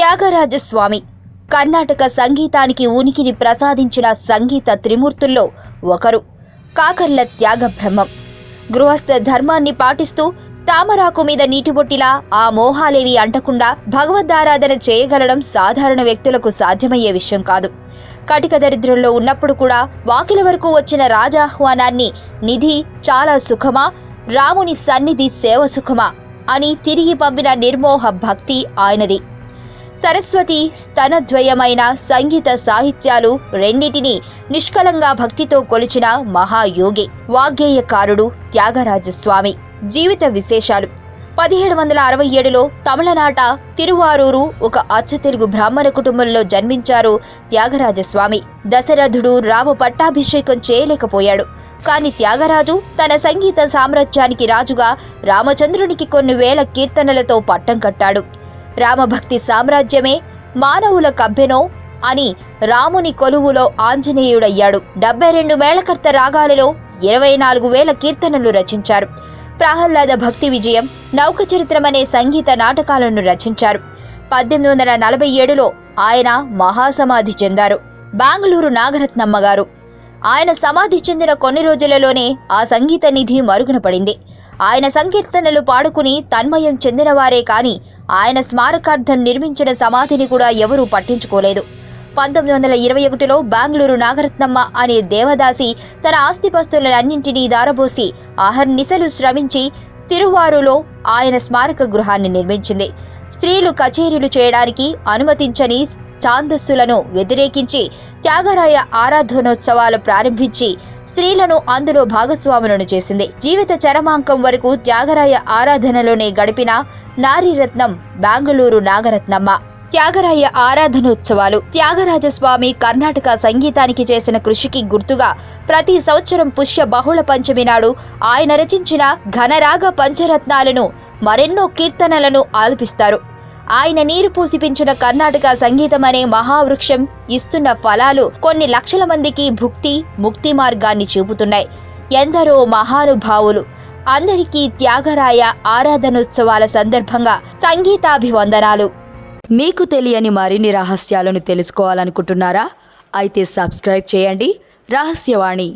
త్యాగరాజస్వామి. కర్ణాటక సంగీతానికి ఉనికిని ప్రసాదించిన సంగీత త్రిమూర్తుల్లో ఒకరు. కాకర్ల త్యాగబ్రహ్మం. గృహస్థ ధర్మాన్ని పాటిస్తూ తామరాకు మీద నీటిబొట్టిలా ఆ మోహాలేవి అంటకుండా భగవద్ధారాధన చేయగలడం సాధారణ వ్యక్తులకు సాధ్యమయ్యే విషయం కాదు. కటిక దరిద్రంలో ఉన్నప్పుడు కూడా వాకిల వరకు వచ్చిన రాజాహ్వానాన్ని నిధి చాలా సుఖమా రాముని సన్నిధి సేవ సుఖమా అని తిరిగి పంపిన నిర్మోహ భక్తి ఆయనది. సరస్వతి స్తనద్వయమైన సంగీత సాహిత్యాలు రెండిటిని నిష్కలంగా భక్తితో కొలిచిన మహాయోగి వాగ్గేయకారుడు త్యాగరాజస్వామి. జీవిత విశేషాలు. పదిహేడు వందల అరవై ఏడులో తమిళనాట తిరువారూరు ఒక అచ్చ తెలుగు బ్రాహ్మణ కుటుంబంలో జన్మించారు త్యాగరాజస్వామి. దశరథుడు రామ పట్టాభిషేకం చేయలేకపోయాడు. కాని త్యాగరాజు తన సంగీత సామ్రాజ్యానికి రాజుగా రామచంద్రునికి కొన్ని వేల కీర్తనలతో పట్టం కట్టాడు. రామభక్తి సామ్రాజ్యమే మానవుల కబ్బెనో అని రాముని కొలువులో ఆంజనేయుడయ్యాడు. డెబ్బై రెండు మేళకర్త రాగాలలో ఇరవై నాలుగు వేల కీర్తనలు రచించారు. ప్రహ్లాద భక్తి విజయం నౌక చరిత్రమనే సంగీత నాటకాలను రచించారు. పద్దెనిమిది వందల నలభై ఏడులో ఆయన మహాసమాధి చెందారు. బెంగళూరు నాగరత్నమ్మ గారు. ఆయన సమాధి చెందిన కొన్ని రోజులలోనే ఆ సంగీత నిధి మరుగున పడింది. ఆయన సంకీర్తనలు పాడుకుని తన్మయం చెందినవారే కాని ఆయన స్మారకార్థం నిర్మించిన సమాధిని కూడా ఎవరూ పట్టించుకోలేదు. పంతొమ్మిది వందల ఇరవై ఒకటిలో బెంగళూరు నాగరత్నమ్మ అనే దేవదాసి తన ఆస్తిపస్తులన్నింటినీ దారబోసి అహర్నిశలు శ్రమించి తిరువారులో ఆయన స్మారక గృహాన్ని నిర్మించింది. స్త్రీలు కచేరీలు చేయడానికి అనుమతించని ఛాందస్సులను వ్యతిరేకించి త్యాగరాయ ఆరాధనోత్సవాలు ప్రారంభించి స్త్రీలను అందులో భాగస్వాములను చేసింది. జీవిత చరమాంకం వరకు త్యాగరాయ ఆరాధనలోనే గడిపిన నారీరత్నం బెంగళూరు నాగరత్నమ్మ. త్యాగరాయ ఆరాధనోత్సవాలు. త్యాగరాజస్వామి కర్ణాటక సంగీతానికి చేసిన కృషికి గుర్తుగా ప్రతి సంవత్సరం పుష్య బహుళ పంచమి నాడు ఆయన రచించిన ఘనరాగ పంచరత్నాలను మరెన్నో కీర్తనలను ఆలపిస్తారు. ఆయన నీరు పూసిపించిన కర్ణాటక సంగీతం అనే మహావృక్షం ఇస్తున్న ఫలాలు కొన్ని లక్షల మందికి భుక్తి ముక్తి మార్గాన్ని చూపుతున్నాయి. ఎందరో మహానుభావులు అందరికీ త్యాగరాయ ఆరాధనోత్సవాల సందర్భంగా సంగీతాభివందనాలు. మీకు తెలియని మరిన్ని రహస్యాలను తెలుసుకోవాలనుకుంటున్నారా? అయితే సబ్స్క్రైబ్ చేయండి. రహస్యవాణి.